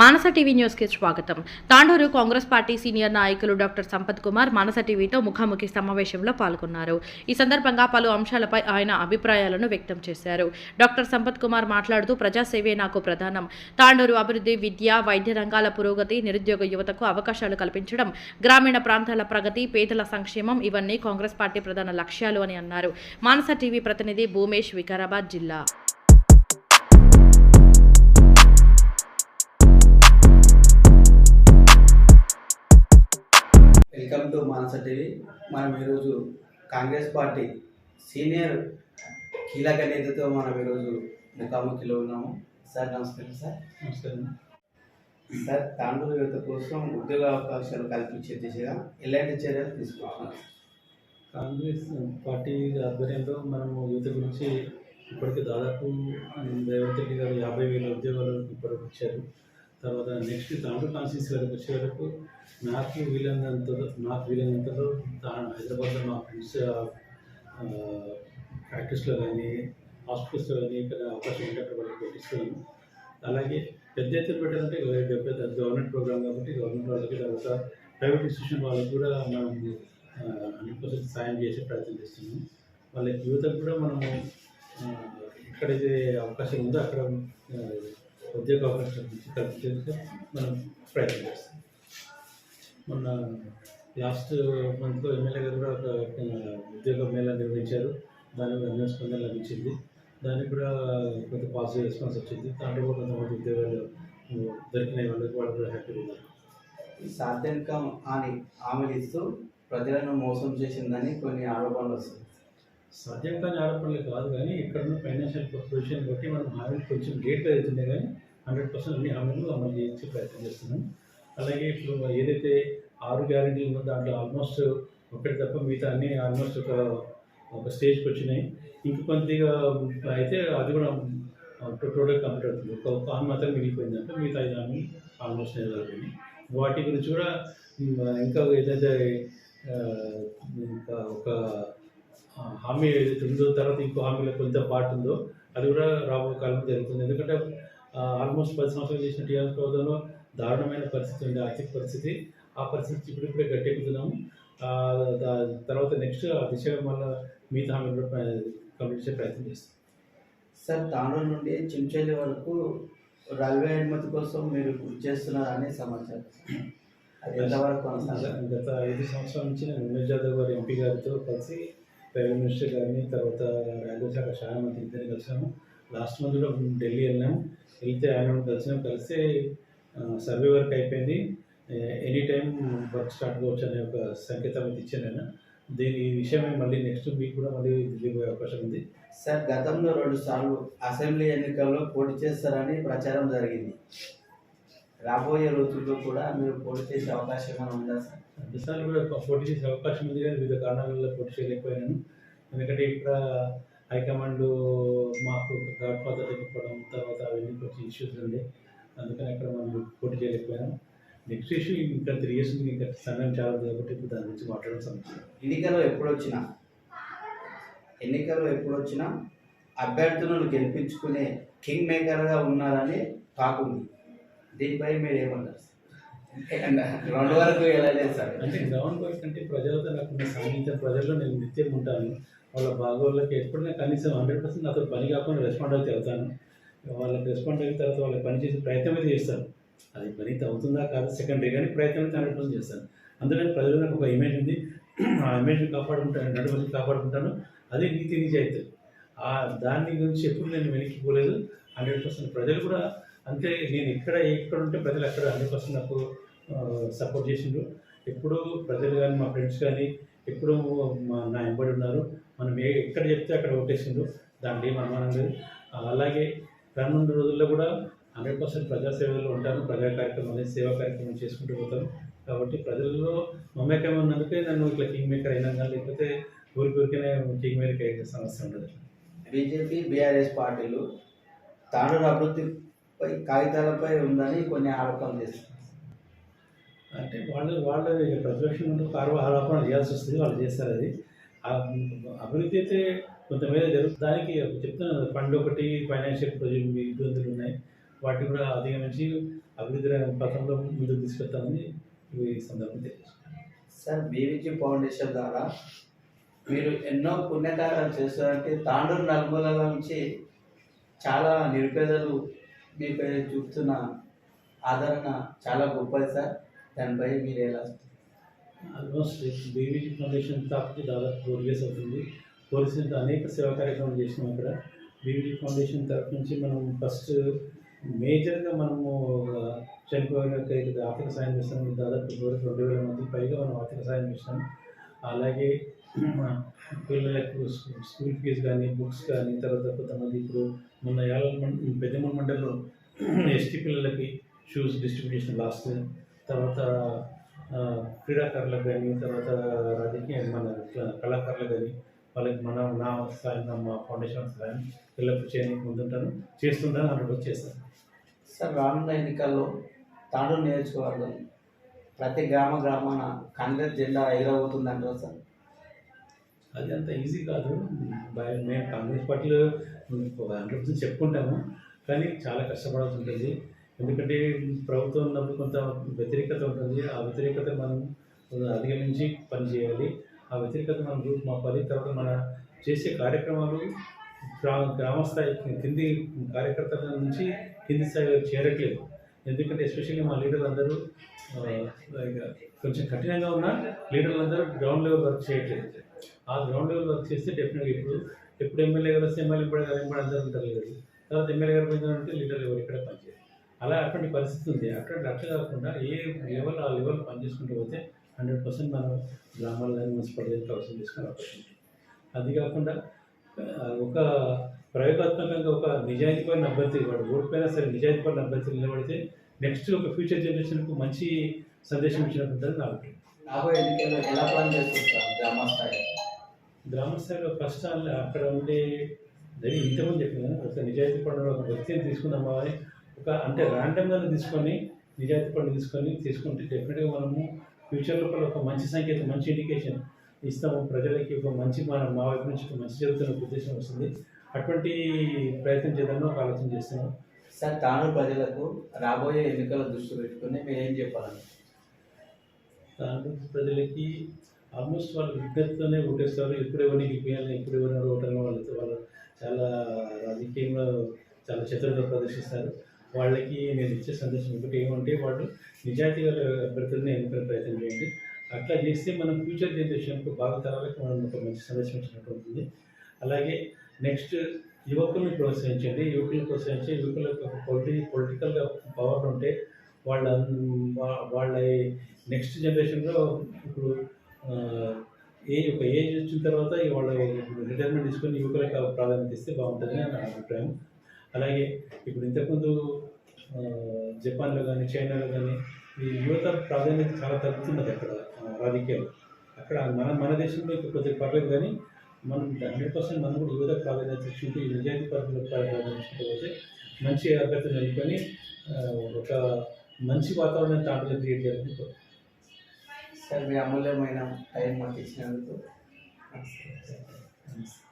మానస TV న్యూస్కి స్వాగతం. Tandur Congress party senior నాయకులు డాక్టర్ సంపత్ కుమార్ మానస టీవీతో ముఖాముఖి సమావేశంలో పాల్గొన్నారు. ఈ సందర్భంగా పలు అంశాలపై ఆయన అభిప్రాయాలను వ్యక్తం చేశారు. డాక్టర్ సంపత్ కుమార్ మాట్లాడుతూ ప్రజాసేవే నాకు ప్రధానం. తాండూరు అభివృద్ధి విద్య వైద్య రంగాల పురోగతి నిరుద్యోగ యువతకు అవకాశాలు కల్పించడం గ్రామీణ ప్రాంతాల ప్రగతి పేదల సంక్షేమం ఇవన్నీ కాంగ్రెస్ పార్టీ ప్రధాన లక్ష్యాలు అని అన్నారు. మానస టీవీ ప్రతినిధి భూమేష్ వికారాబాద్ జిల్లా. వెల్కమ్ టు మానస టీవీ మనం ఈరోజు కాంగ్రెస్ పార్టీ సీనియర్ కీలక నేతతో మనం ఈరోజు ముఖాముఖిలో ఉన్నాము. సార్ నమస్కారం సార్. నమస్కారం. సార్ తాండూరు యువత కోసం ఉద్యోగ అవకాశాలు కల్పించే దిశగా ఎలాంటి చర్యలు తీసుకుంటున్నారు? కాంగ్రెస్ పార్టీ ఆధ్వర్యంలో మనము యువత గురించి ఇప్పటికి దాదాపు రేవంత్ రెడ్డి గారు యాభై వేల ఉద్యోగాలు ఇప్పటికి ఇచ్చారు తర్వాత నెక్స్ట్ దాంట్లో కాన్స్టిట్యూన్సీ వరకు వచ్చే వరకు నాకు వీలైనంత నాకు వీలైనంతలో హైదరాబాద్లో మా ఫ్రెండ్స్ ప్రాక్టీస్లో కానీ హాస్పిటల్స్లో కానీ ఇక్కడ అవకాశం ఉంటే అక్కడ వాళ్ళకి పెట్టిస్తున్నాను అలాగే పెద్ద ఎత్తున పెట్టాలంటే గవర్నమెంట్ ప్రోగ్రామ్ కాబట్టి గవర్నమెంట్ వాళ్ళకి తర్వాత ప్రైవేట్ ఇన్స్టిట్యూషన్ వాళ్ళకి కూడా మనం హండ్రెడ్ పర్సెంట్ సాయం చేసే ప్రయత్నం చేస్తున్నాం వాళ్ళకి యువతకు కూడా మనము ఎక్కడైతే అవకాశం ఉందో అక్కడ ఉద్యోగ అవకాశం ఇచ్చి కల్పించేందుకు మనం ప్రయత్నం చేస్తాం. మొన్న లాస్ట్ మంత్లో ఎమ్మెల్యే గారు కూడా ఒక ఉద్యోగ మేళా నిర్వహించారు దానికి అన్ని స్పందన లభించింది. దానికి కూడా కొంత పాజిటివ్ రెస్పాన్స్ వచ్చింది. దాంట్లో కూడా కొంతమంది ఉద్యోగాలు దొరికినాయి. వాళ్ళకి వాళ్ళు కూడా హ్యాపీగా ఉన్నారు. సాధ్యంకం అని హామీలు ఇస్తూ ప్రజలను మోసం చేసిందని కొన్ని ఆరోపణలు వస్తాయి సాధ్యం కాని ఆడపడలే కాదు కానీ ఇక్కడ ఉన్న ఫైనాన్షియల్ పొజిషన్ బట్టి మనం హామీలు కొంచెం లేట్గా అవుతున్నాయి కానీ హండ్రెడ్ పర్సెంట్ అన్ని హామీలు అమలు చేయించే ప్రయత్నం చేస్తున్నాం. అలాగే ఇప్పుడు ఏదైతే ఆరు గ్యారెంటీలు ఉందో దాంట్లో ఆల్మోస్ట్ ఒకటి తప్ప మిగతా అన్నీ ఆల్మోస్ట్ ఒక ఒక స్టేజ్కి వచ్చినాయి. ఇంక కొద్దిగా అయితే అది కూడా టోటల్ కంప్లీట్ అవుతుంది. ఒక ఒక హామీ మాత్రం మిగిలిపోయిందంటే మిగతా ఐదు హామీ ఆల్మోస్ట్ నెరవేరిపోయినాయి వాటి గురించి కూడా ఇంకా ఏదైతే ఇంకా ఒక హామీ ఉందో తర్వాత ఇంకో హామీలో కొంత పార్ట్ ఉందో అది కూడా రాబోయే కాలంలో జరుగుతుంది. ఎందుకంటే ఆల్మోస్ట్ పది సంవత్సరాలు చేసిన టీఆర్ఎస్ ప్రభుత్వంలో దారుణమైన పరిస్థితి ఉంది ఆర్థిక పరిస్థితి. ఆ పరిస్థితి ఇప్పుడిప్పుడే గట్టెక్కుతున్నాము. తర్వాత నెక్స్ట్ ఆ దిశగా మళ్ళీ మిగతా హామీలు కూడా కంప్లీట్ చేసే ప్రయత్నం చేస్తాం. సార్ తాండూరు నుండి చించెల్లి వరకు రైల్వే అనుమతి కోసం మీరు కృషి చేస్తున్నారని సమాచారం. అది ఎంతవరకు గత ఐదు సంవత్సరాల నుంచి నేను ఉమేష్ జాదవ్ గారు ఎంపీ గారితో కలిసి రైల్వే మినిస్టర్ గారిని తర్వాత రైల్వే శాఖ చాలా మంది ఇద్దరిని కలిసాము. లాస్ట్ మంత్ కూడా ఢిల్లీ వెళ్ళాము వెళ్తే ఆయన కలిసినాం కలిస్తే సర్వే వర్క్ అయిపోయింది. ఎనీ టైం వర్క్ స్టార్ట్ కావచ్చు అనే ఒక సంకేతం అయితే ఇచ్చాను నేను దీని విషయమే మళ్ళీ నెక్స్ట్ వీక్ కూడా మళ్ళీ ఢిల్లీ పోయే అవకాశం ఉంది. సార్ గతంలో రెండు సార్లు అసెంబ్లీ ఎన్నికల్లో పోటీ చేస్తారని ప్రచారం జరిగింది. రాబోయే రోజుల్లో కూడా మీరు పోటీ చేసే అవకాశం ఏమైనా ఉందా సార్? రెండుసార్లు కూడా పోటీ చేసే అవకాశం ఉంది కానీ వివిధ కారణాల వల్ల పోటీ చేయలేకపోయాను. ఎందుకంటే ఇక్కడ హైకమాండ్ మాకు గాడ్ ఫాదర్ లేకపోవడం తర్వాత అవన్నీ కొంచెం ఇష్యూస్ ఉండే. అందుకని అక్కడ మనం పోటీ చేయలేకపోయాను. నెక్స్ట్ ఇష్యూ ఇంకా త్రీ ఇయర్స్ ఇంకా సమయం చాలా ఉంది కాబట్టి ఇప్పుడు దాని గురించి మాట్లాడడం సమస్య. ఎన్నికలు ఎప్పుడు వచ్చినా ఎన్నికలు ఎప్పుడు వచ్చినా అభ్యర్థులను గెలిపించుకునే కింగ్ మేకర్గా ఉన్నారని టాక్ ఉంది. దీనిపై మీరు ఏమంటారు సార్? రెండు వరకు వెళ్ళలేదు సార్. అంటే గ్రౌండ్ వర్క్ అంటే ప్రజలతో నాకు సాధించిన ప్రజల్లో నేను నిత్యం ఉంటాను. వాళ్ళ బాగోళ్ళకి ఎప్పుడైనా కనీసం హండ్రెడ్ పర్సెంట్ అతను పని కాకుండా రెస్పాండ్ అయితే అవుతాను వాళ్ళకి రెస్పాండ్ అయిన తర్వాత వాళ్ళకి పని చేసే ప్రయత్నం అయితే చేస్తాను అది పని అవుతుందా కాదు? సెకండరీ కానీ ప్రయత్నం అయితే హండ్రెడ్ పర్సెంట్ చేస్తాను అందులో ప్రజలు నాకు ఒక ఇమేజ్ ఉంది. ఆ ఇమేజ్ కాపాడుకుంటాను నడుమని కాపాడుకుంటాను. అదే నీతి నిజాయితీ. ఆ దాని గురించి ఎప్పుడు నేను వెనక్కిపోలేదు హండ్రెడ్ పర్సెంట్ ప్రజలు కూడా అంతే నేను ఇక్కడ ఎక్కడ ఉంటే ప్రజలు అక్కడ హండ్రెడ్ పర్సెంట్ నాకు సపోర్ట్ చేసిండ్రు. ఎప్పుడూ ప్రజలు కానీ మా ఫ్రెండ్స్ కానీ ఎప్పుడూ మా నా ఎంబడి ఉన్నారు. మనం ఏ ఎక్కడ చెప్తే అక్కడ ఓటేసిండ్రు. దాంట్లో ఏం అనుమానం లేదు. అలాగే రానున్న రోజుల్లో కూడా హండ్రెడ్ పర్సెంట్ ప్రజాసేవలో ఉంటాను. ప్రజా కార్యక్రమాలు సేవా కార్యక్రమం చేసుకుంటూ పోతాను. కాబట్టి ప్రజల్లో మమేకం ఉన్నందుకే నన్ను ఇట్లా కింగ్ మేకర్ అయినా కానీ లేకపోతే ఊరికి ఊరికనే కింగ్ మేకర్ అయ్యే సమస్య ఉండదు. బీజేపీ బీఆర్ఎస్ పార్టీలు తాను అభివృద్ధి కాగితాలపై ఉందని కొన్ని ఆరోపణలు చేస్తున్నారు. అంటే వాళ్ళు వాళ్ళు ప్రతిపక్షం ఆరో ఆరోపణ చేయాల్సి వస్తుంది వాళ్ళు చేస్తారు అది. అభివృద్ధి అయితే కొంతమేర జరుగుతుంది దానికి చెప్తున్నాను ఫండ్ ఒకటి ఫైనాన్షియల్ ఇబ్బందులు ఉన్నాయి. వాటిని కూడా అధిగమించి అభివృద్ధి పథంలో ముందుకు తీసుకెళ్తామని ఈ సందర్భం తెలియజేస్తున్నాను సార్ బీవీజీ ఫౌండేషన్ ద్వారా మీరు ఎన్నో పుణ్యకార్యాలు చేస్తారంటే తాండూరు నలుమూలల నుంచి చాలా నిరుపేదలు మీపై చూస్తున్న ఆదరణ చాలా గొప్పది సార్. దానిపై మీరు ఎలా ఆల్మోస్ట్ బీవీజీ ఫౌండేషన్ తాపకి దాదాపు ఫోర్ ఇయర్స్ అవుతుంది. ఫోర్ ఇయర్స్ నుంచి అనేక సేవా కార్యక్రమాలు చేసినాం అక్కడ. బీవీజీ ఫౌండేషన్ తరఫు నుంచి మనం ఫస్ట్ మేజర్గా మనము చనిపోయిన ఆర్థిక సాయం చేస్తాం. దాదాపు రెండు వేల మంది పైగా మనం ఆర్థిక సాయం చేస్తాం. అలాగే పిల్లలకు స్కూల్ ఫీజు కానీ బుక్స్ కానీ తర్వాత కొంతమంది ఇప్పుడు మొన్న యాల పెద్దమూల మండలంలో ఎస్టీ పిల్లలకి షూస్ డిస్ట్రిబ్యూషన్ లాస్ట్ తర్వాత క్రీడాకారులకు కానీ తర్వాత రాజకీయ మన కళాకారులకు కానీ వాళ్ళకి మన నా స్థాయి మా ఫౌండేషన్ స్థాయి పిల్లలకు చేయడానికి ముందుంటాను చేస్తుంటాను అన్నట్టు చేస్తాను. సార్ రానున్న ఎన్నికల్లో తాండూరు నియోజకవర్గం ప్రతి గ్రామ గ్రామాన కాంగ్రెస్ జెండా ఎగరబోతుంది అంటారు సార్? అది అంత ఈజీ కాదు. బై మేము కాంగ్రెస్ పార్టీలో హండ్రెడ్ పర్సెంట్ చెప్పుకుంటాము. కానీ చాలా కష్టపడాల్సి ఉంటుంది ఎందుకంటే ప్రభుత్వం ఉన్నప్పుడు కొంత వ్యతిరేకత ఉంటుంది. ఆ వ్యతిరేకత మనం అధిగమించి పనిచేయాలి ఆ వ్యతిరేకత మనం రూపుమాపాలి తర్వాత మన చేసే కార్యక్రమాలు గ్రా గ్రామ స్థాయి కింది కార్యకర్తల నుంచి కింది స్థాయి చేరట్లేదు. ఎందుకంటే ఎస్పెషల్లీ మా లీడర్లు అందరూ కొంచెం కఠినంగా ఉన్న లీడర్లు అందరూ గ్రౌండ్ లెవెల్ వర్క్ చేయట్లేదు ఆ గ్రౌండ్ లెవెల్ వర్క్ చేస్తే డెఫినెట్గా ఇప్పుడు ఎప్పుడు ఎమ్మెల్యే గారు వస్తే ఎమ్మెల్యే ఇప్పుడు గారు ఎంపీ అందరూ ఉంటారు లేదు తర్వాత ఎమ్మెల్యే గారు పోయిందంటే లీడర్ లెవెల్ ఇక్కడ పనిచేయాలి అలా అటువంటి పరిస్థితి ఉంది. అటువంటి అట్లా కాకుండా ఏ లెవెల్ ఆ లెవెల్ పనిచేసుకుంటూ పోతే హండ్రెడ్ పర్సెంట్ మనం గ్రామాలు కానీ మున్సిపాలిటీ అవసరం తీసుకునే అవకాశం అది కాకుండా ఒక ప్రయోగాత్మకంగా ఒక నిజాయితీ నిజాయితీపైన అభ్యర్థి వాడు ఓడిపోయినా సరే నిజాయితీ నిజాయితీపైన అభ్యర్థి నిలబడితే నెక్స్ట్ ఒక ఫ్యూచర్ జనరేషన్కు మంచి సందేశం ఇచ్చినట్టు ఉంటుంది నా అభిప్రాయం. రాబోయే ఎన్నికల్లో ఎలా ప్లాన్ చేస్తారు గ్రామ స్థాయి గ్రామ స్థాయిలో ఫస్ట్ ఆల్ అక్కడ ఉండే జరిగి ఇంతకుముందు చెప్పిన. ఒక నిజాయితీ పడిన ఒక వ్యక్తిని తీసుకుందామా అని. ఒక అంటే ర్యాండమ్గా తీసుకొని నిజాయితీ పడిన తీసుకొని తీసుకుంటే డెఫినెట్గా మనము ఫ్యూచర్ లోపల ఒక మంచి సంకేతం మంచి ఇండికేషన్ ఇస్తాము. ప్రజలకి ఒక మంచి మన మా వైపు నుంచి ఒక మంచి జరుగుతున్న ఉద్దేశం వస్తుంది. అటువంటి ప్రయత్నం చేద్దామని ఒక ఆలోచన చేస్తున్నాం. సార్ తాండూరు ప్రజలకు రాబోయే ఎన్నికల దృష్టి పెట్టుకుని మీరు ఏం చెప్పాలని? దాంట్లో ప్రజలకి ఆల్మోస్ట్ వాళ్ళు విజ్ఞతతోనే ఓటేస్తారు ఎప్పుడు ఎవరిని గెలిపించాలి ఎప్పుడు ఎవరిని ఓటాలని వాళ్ళతో వాళ్ళు చాలా రాజకీయంలో చాలా చతురత ప్రదర్శిస్తారు. వాళ్ళకి నేను ఇచ్చే సందేశం ఒకటి ఏమంటే వాళ్ళు నిజాయితీగా అభ్యర్థులను ఎన్నుకునే ప్రయత్నం చేయండి. అట్లా చేస్తే మనం ఫ్యూచర్ జనరేషన్కు బాగా తరాలకు మనం ఒక మంచి సందేశం ఇచ్చినట్టు ఉంటుంది. అలాగే నెక్స్ట్ యువకుల్ని ప్రోత్సహించండి. యువకుల్ని ప్రోత్సహించి యువకులకు ఒక పొలిటి పొలిటికల్గా పవర్ ఉంటే వాళ్ళ వాళ్ళ నెక్స్ట్ జనరేషన్లో ఇప్పుడు ఏజ్ ఏ ఒక ఏజ్ వచ్చిన తర్వాత ఈ వాళ్ళ రిటైర్మెంట్ తీసుకొని యువకులకు ప్రాధాన్యత ఇస్తే బాగుంటుందని నా అభిప్రాయం అలాగే ఇప్పుడు ఇంతకుముందు జపాన్లో కానీ చైనాలో కానీ ఈ యువత ప్రాధాన్యత చాలా తగ్గుతున్నది అక్కడ రాజకీయాలు అక్కడ మన మన దేశంలో ఇంకా కొద్దిగా పర్లేదు కానీ మనం హండ్రెడ్ పర్సెంట్ మనం కూడా యువత ప్రాధాన్యత ఇచ్చుకుంటూ ఈ నిజాయితీ పరంగా ప్రాధాన్యత పోతే మంచి అభ్యర్థులు ఎన్నుకొని ఒక మంచి వాతావరణాన్ని తాటలు క్రియేట్ చేయాలని కోరుకుంటున్నాను. సార్ మీ అమూల్యమైన టైం మాకు ఇచ్చినందుకు నమస్తే. నమస్తే